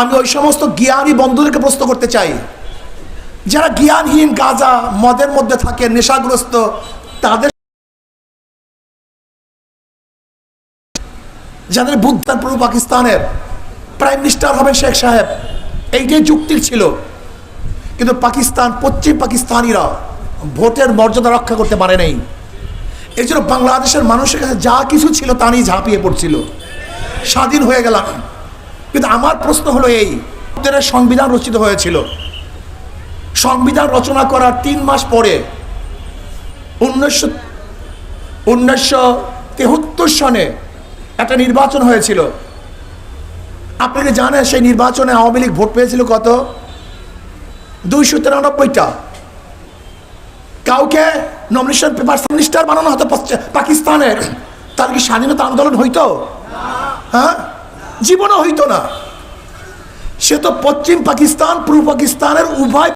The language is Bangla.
আমি ওই সমস্ত জ্ঞানী বন্ধুদেরকে প্রশ্ন করতে চাই। যারা জ্ঞানহীন গাজা মদের মধ্যে থাকে, নেশাগ্রস্ত, তাদের যাদের বুদ্ধার পূর্ব পাকিস্তানের প্রাইম মিনিস্টার হবেন শেখ সাহেব এইটাই যুক্তির ছিল, কিন্তু পাকিস্তান, পশ্চিম পাকিস্তানিরা ভোটের মর্যাদা রক্ষা করতে পারে নাই। এই জন্য বাংলাদেশের মানুষের কাছে যা কিছু ছিল তা নিয়ে ঝাঁপিয়ে পড়ছিল। স্বাধীন হয়ে গেলাম। কিন্তু আমার প্রশ্ন হলো এই সংবিধান রচিত হয়েছিল, সংবিধান রচনা করার তিন মাস পরে উনিশশো উনিশশো তেহত্তর সনে একটা নির্বাচন হয়েছিল। আপনাকে জানেন সেই নির্বাচনে আওয়ামী লীগ ভোট পেয়েছিল কত? দুইশো তিরানব্বইটা। কাউকে নমিনেশন পেপার মিনিস্টার বানানো হতো পাকিস্তানের। তার কি স্বাধীনতা আন্দোলন হইতো? হ্যাঁ? জীবনও হইতো না। সে তো পশ্চিম পাকিস্তান পূর্ব পাকিস্তানের উভয়